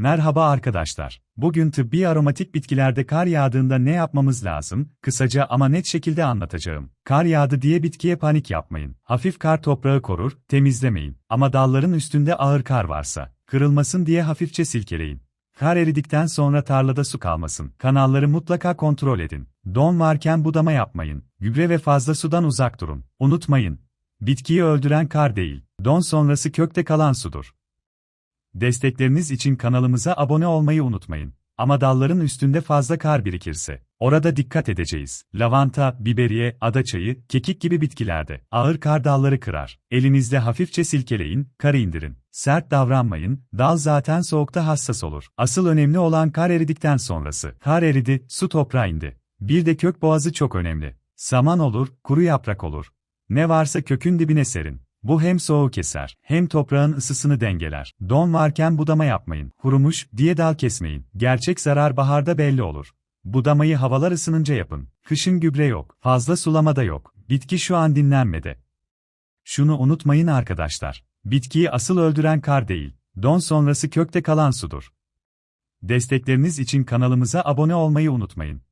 Merhaba arkadaşlar. Bugün tıbbi aromatik bitkilerde kar yağdığında ne yapmamız lazım? Kısaca ama net şekilde anlatacağım. Kar yağdı diye bitkiye panik yapmayın. Hafif kar toprağı korur, temizlemeyin. Ama dalların üstünde ağır kar varsa, kırılmasın diye hafifçe silkeleyin. Kar eridikten sonra tarlada su kalmasın. Kanalları mutlaka kontrol edin. Don varken budama yapmayın. Gübre ve fazla sudan uzak durun. Unutmayın. Bitkiyi öldüren kar değil, don sonrası kökte kalan sudur. Destekleriniz için kanalımıza abone olmayı unutmayın. Ama dalların üstünde fazla kar birikirse, orada dikkat edeceğiz. Lavanta, biberiye, adaçayı, kekik gibi bitkilerde ağır kar dalları kırar. Elinizde hafifçe silkeleyin, karı indirin. Sert davranmayın, dal zaten soğukta hassas olur. Asıl önemli olan kar eridikten sonrası. Kar eridi, su toprağa indi. Bir de kök boğazı çok önemli. Saman olur, kuru yaprak olur. Ne varsa kökün dibine serin. Bu hem soğuğu keser, hem toprağın ısısını dengeler. Don varken budama yapmayın. Kurumuş diye dal kesmeyin. Gerçek zarar baharda belli olur. Budamayı havalar ısınınca yapın. Kışın gübre yok, fazla sulama da yok. Bitki şu an dinlenmede. Şunu unutmayın arkadaşlar. Bitkiyi asıl öldüren kar değil, don sonrası kökte kalan sudur. Destekleriniz için kanalımıza abone olmayı unutmayın.